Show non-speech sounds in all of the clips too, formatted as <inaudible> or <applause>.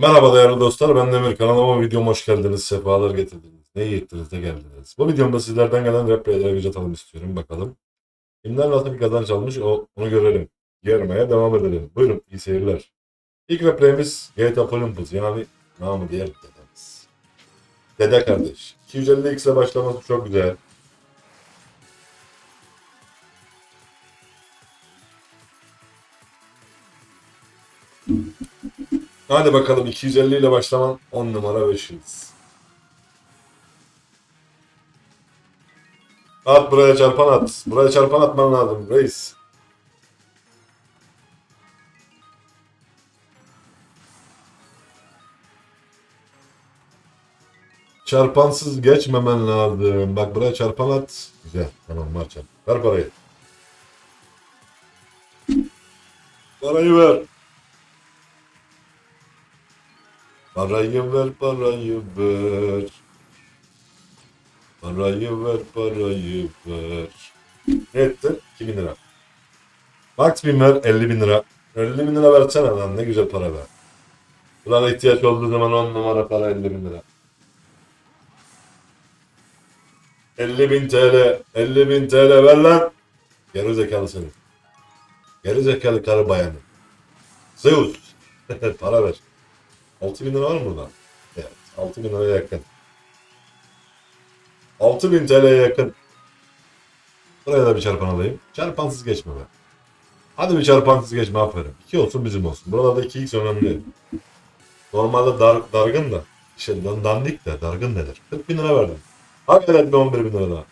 Merhaba değerli dostlar, ben Demir. Kanalıma videoma hoş geldiniz, sefalar getirdiniz. Ne iyi ettiniz de geldiniz. Bu videomda sizlerden gelen replayleri göz atalım istiyorum, bakalım. Kimler nasıl bir kazanç almış, o, onu görelim. Görmeye devam edelim. Buyurun, iyi seyirler. İlk replayimiz GTA Olympus, yani namı diğer dedemiz. Dede kardeş. 250 X'e başlaması çok güzel. Hadi bakalım 250 ile başlaman 10 numara 5 yıldız. At buraya çarpan at. Buraya çarpan atman lazım reis. Çarpansız geçmemen lazım. Bak buraya çarpan at. Güzel. Tamam var çarp. Ver parayı. Parayı ver. Parayı ver, parayı ver. Parayı ver, parayı ver. Ne etti? 2000 lira. Bin ver, 50 bin lira. 50 bin lira versene lan, ne güzel para ver. Ulan ihtiyaç olduğu zaman 10 numara para 50 bin lira. 50 bin TL, 50 bin TL ver lan. Geri zekalı seni. Geri zekalı karı bayanı. Zeus. <laughs> para ver. 6000 lira var mı burada? Evet. 6000 liraya yakın. 6000 TL'ye yakın. Buraya da bir çarpan alayım. Çarpansız geçme be. Hadi bir çarpansız geçme aferin. 2 olsun bizim olsun. Buralarda 2x önemli. Normalde dar, dargın da. İşte dan- dandik de dargın nedir? 40 bin lira verdim. Hadi evet bir 11 bin lira daha.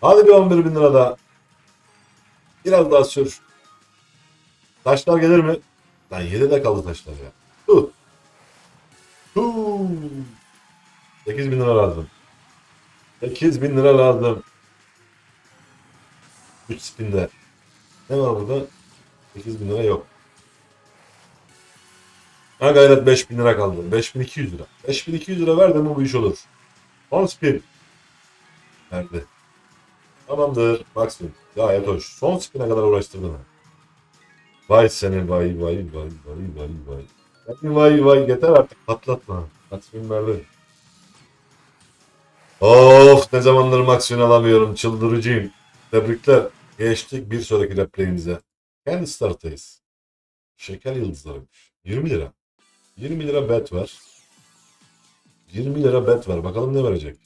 Hadi bir 11 bin lira daha. Biraz daha sür. Taşlar gelir mi? Lan 7'de kaldı taşlar ya. Huh. Huh. 8 bin lira lazım. 8 bin lira lazım. 3 spinde. Ne var burada? 8 bin lira yok. Ha gayret 5 bin lira kaldı. 5200 lira. 5200 lira ver de bu iş olur. 10 spin. Nerede? Tamamdır. Maksimum. Gayet hoş. Son spine kadar uğraştırdın. Vay seni vay vay vay vay vay vay. Hadi vay vay yeter artık patlatma. Maksimum verdi. Of ne zamandır maksimum alamıyorum çıldırıcıyım. Tebrikler. Geçtik bir sonraki replayimize. Kendi starttayız. Şeker yıldızlarıymış. 20 lira. 20 lira bet var. 20 lira bet var. Bakalım ne verecek.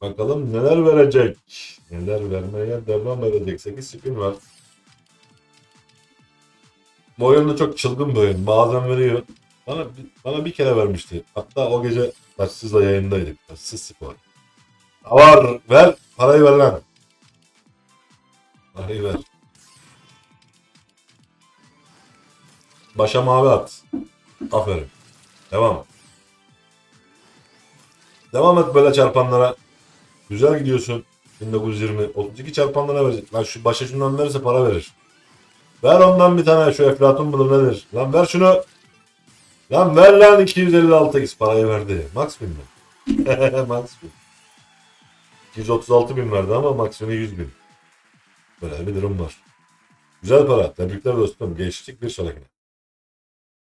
Bakalım neler verecek. Neler vermeye devam edecek. 8 spin var. Bu oyunda çok çılgın bir oyun. Bazen veriyor. Bana, bana bir kere vermişti. Hatta o gece Taçsız'la yayındaydık. Taçsız spor. Var ver. Parayı ver lan. Parayı ver. Başa mavi at. Aferin. Devam. Devam et böyle çarpanlara. Güzel gidiyorsun. 1920. 32 çarpanlara verecek. Lan şu başa şundan verirse para verir. Ver ondan bir tane şu Eflatun mudur nedir? Lan ver şunu. Lan ver lan 256x parayı verdi. Max bin mi? <laughs> Max bin. 236 bin verdi ama maksimum 100 bin. Böyle bir durum var. Güzel para. Tebrikler dostum. Geçtik bir sonrakine.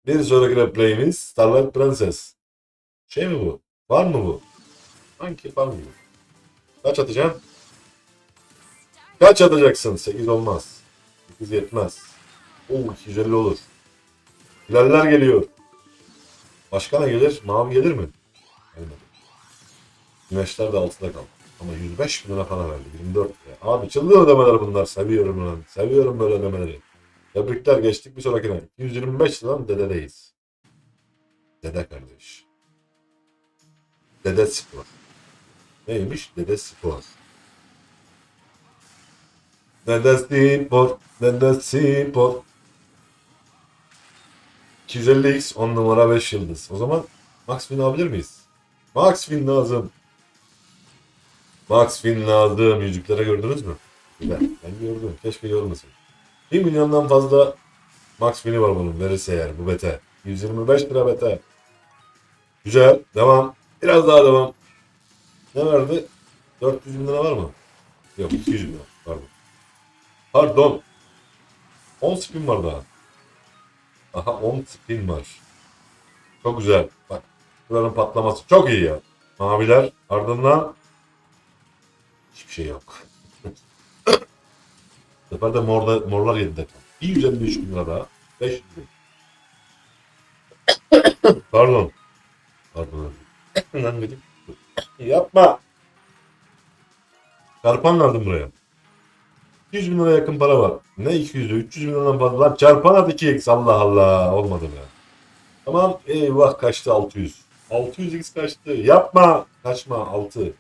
Bir sonraki replayimiz Starlight Princess. Şey mi bu? Var mı bu? Sanki var mı bu? Kaç atacaksın? Kaç atacaksın? 8 olmaz. 8 yetmez. Oo 250 olur. Hilaller geliyor. Başka gelir? Mavi gelir mi? Gelmedi. Güneşler de altıda kaldı. Ama 105 bin lira para verdi. 24 lira. Abi çılgın ödemeler bunlar. Seviyorum lan. Seviyorum böyle ödemeleri. Tebrikler geçtik bir sonrakine. 125 liradan dededeyiz. Dede kardeş. Dede spor. Neymiş? Dede spor. Dede spor. Dede spor. 250x 10 numara 5 yıldız. O zaman Max Win alabilir miyiz? Max Win lazım. Max Win lazım. Yüzüklere gördünüz mü? Güzel. <laughs> Ben gördüm. Keşke görmesin. 1 milyondan fazla Max Win'i var bunun. Verirse eğer bu bete. 125 lira bete. Güzel. Devam. Biraz daha devam. Ne verdi? 400 bin lira var mı? Yok 200 bin lira. Pardon. Pardon. 10 spin var daha. Aha 10 spin var. Çok güzel. Bak. Buranın patlaması çok iyi ya. Maviler ardından hiçbir şey yok. <laughs> Bu sefer de morda, morlar 7'de kaldı. 153 bin lira daha. 500 bin. <coughs> Pardon. Pardon. <coughs> Lan gıcık. Yapma. Çarpan verdim buraya. 200 bin lira yakın para var. Ne 200'ü? 300 bin liradan fazla. Lan çarpan at 2x. Allah Allah. Olmadı be. Tamam. Eyvah kaçtı 600. 600x kaçtı. Yapma. Kaçma 6.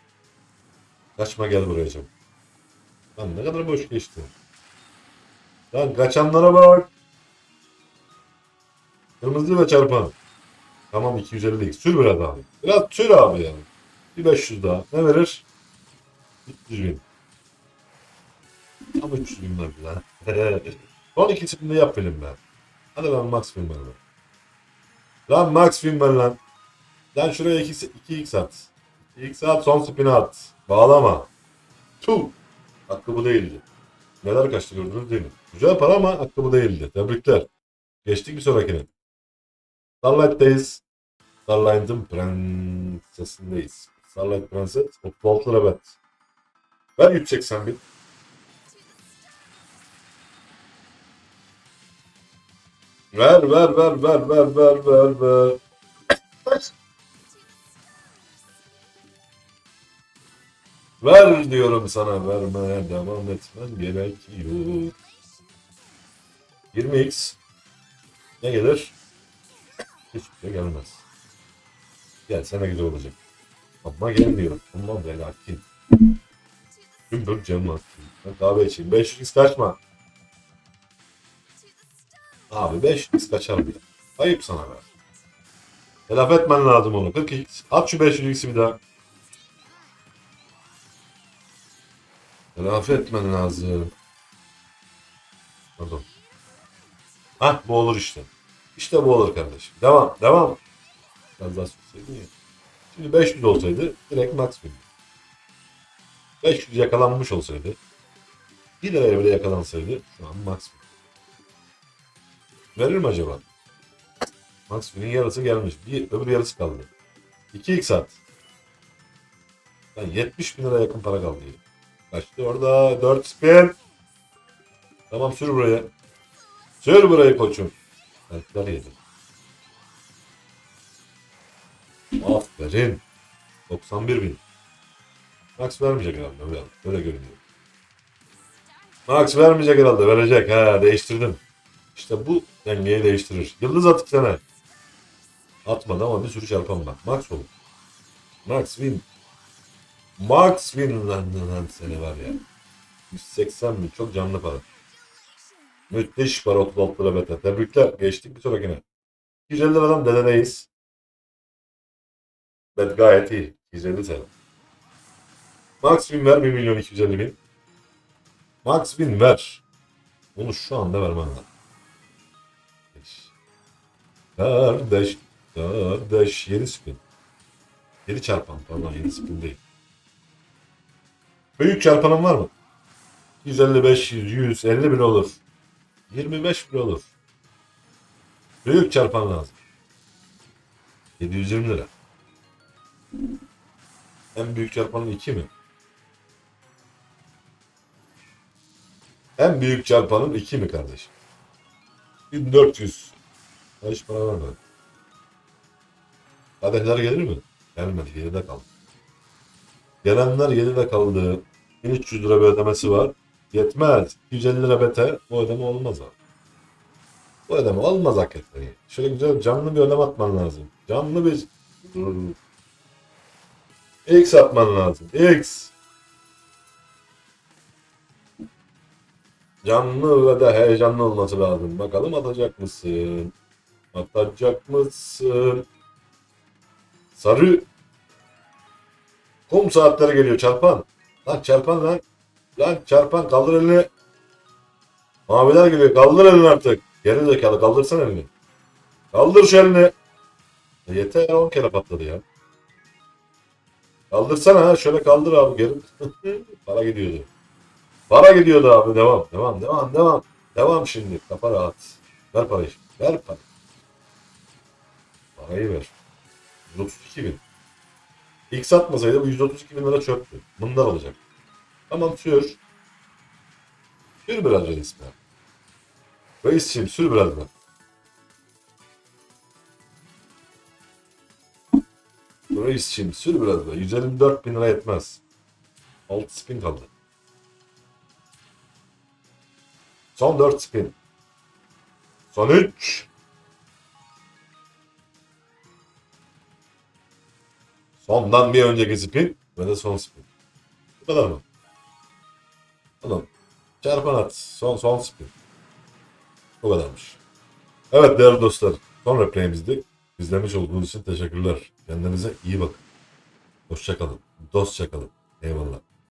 Kaçma gel buraya çabuk. Lan ne kadar boş geçti. Lan kaçanlara bak. Kırmızı ve çarpan. Tamam 250x. Sür biraz abi. Biraz sür abi yani. Bir 500 daha. Ne verir? 300 bin. Ama 300 bin var lan. <laughs> Son ikisini de yap film ben. Hadi ben max film ver lan. Lan max film ver lan. Lan şuraya 2, 2x at. 2x at son spin at. Bağlama. Tuh. Hakkı bu değildi. Neler kaçtı gördünüz değil mi? Güzel para ama hakkı bu değildi. Tebrikler. Geçtik bir sonrakine. Starlight'tayız. Starlight'ın prensesindeyiz. Starlight Prenses 36 lira. Ver 180 bin. Ver ver ver ver ver ver ver ver. Ver diyorum sana vermeye devam etmen gerekiyor. 20x ne gelir? Hiçbir şey gelmez. Gelsene güzel olacak. Ama gelmiyor. Bundan böyle hakim. Gümbür canım hakim. Ben kahve içeyim. 500x kaçma. Abi 500x kaçar mı ya? Ayıp sana be. Telafi etmen lazım onu. 40x. At şu 500x'i bir daha. Telafi etmen lazım. Pardon. Hah bu olur işte. İşte bu olur kardeşim. Devam. Devam. Biraz daha sürseydin ya. Şimdi 500 olsaydı direkt max bin. 500 yakalanmış olsaydı 1 liraya bile yakalansaydı şu an max bin. Verir mi acaba? Max bin'in yarısı gelmiş. Bir öbür yarısı kaldı. 2x at. Yani 70 bin lira yakın para kaldı. Kaçtı orada? 4 spin. Tamam sür buraya. Sür burayı koçum. Belkiler yedi. Aferin. 91 bin. Max vermeyecek herhalde. Öyle görünüyor. Max vermeyecek herhalde. Verecek. Ha değiştirdim. İşte bu dengeyi değiştirir. Yıldız atık sana. Atmadı ama bir sürü çarpan var. Max olur. Max win. Max win lan lan seni var ya. 180 bin. Çok canlı para. Müthiş para 36 lira beta. Tebrikler. Geçtik bir sonrakine. 250 liradan dededeyiz. Bet gayet iyi. 250 TL. Max bin ver 1 milyon 250 bin. Max bin ver. Bunu şu anda vermen lazım. Kardeş, kardeş 7 spin. 7 çarpan pardon 7 spin değil. Büyük çarpanın var mı? 155, 100, 150 bin olur. 25 bin olur. Büyük çarpan lazım. 720 lira. En büyük çarpanın 2 mi? En büyük çarpanın 2 mi kardeşim? 1400. Ha, Hiç para vermedi. Kadehler gelir mi? Gelmedi. 7'de kaldı. Gelenler 7'de kaldı. 1300 lira bir ödemesi var. Yetmez. 250 lira beter. Bu ödeme olmaz abi. Bu ödeme olmaz hakikaten. Şöyle güzel canlı bir ödeme atman lazım. Canlı bir X atman lazım. X. Canlı ve de heyecanlı olması lazım. Bakalım atacak mısın? Atacak mısın? Sarı. Kum saatleri geliyor çarpan. Lan çarpan lan. Lan çarpan kaldır elini. Maviler geliyor. Kaldır elini artık. Geri zekalı kaldırsana elini. Kaldır şu elini. E yeter 10 kere patladı ya. Kaldırsana ha. Şöyle kaldır abi geri. <laughs> Para gidiyordu. Para gidiyordu abi. Devam. Devam. Devam. Devam. Devam şimdi. Kafa rahat. Ver parayı. Ver parayı. Parayı ver. 132 bin. İlk satmasaydı bu 132 bin lira çöktü. Bunlar olacak. Tamam sür. Sür biraz reis be. Reisciğim sür biraz be. Reisciğim sür biraz be. 154 bin lira yetmez. 6 spin kaldı. Son 4 spin. Son 3. Sondan bir önceki spin ve de son spin. Bu kadar mı? Tamam. Çarpan at. Son son spin. Bu kadarmış. Evet değerli dostlar. Son replayimizdi. İzlemiş olduğunuz için teşekkürler. Kendinize iyi bakın. Hoşçakalın. Dostça kalın. Eyvallah.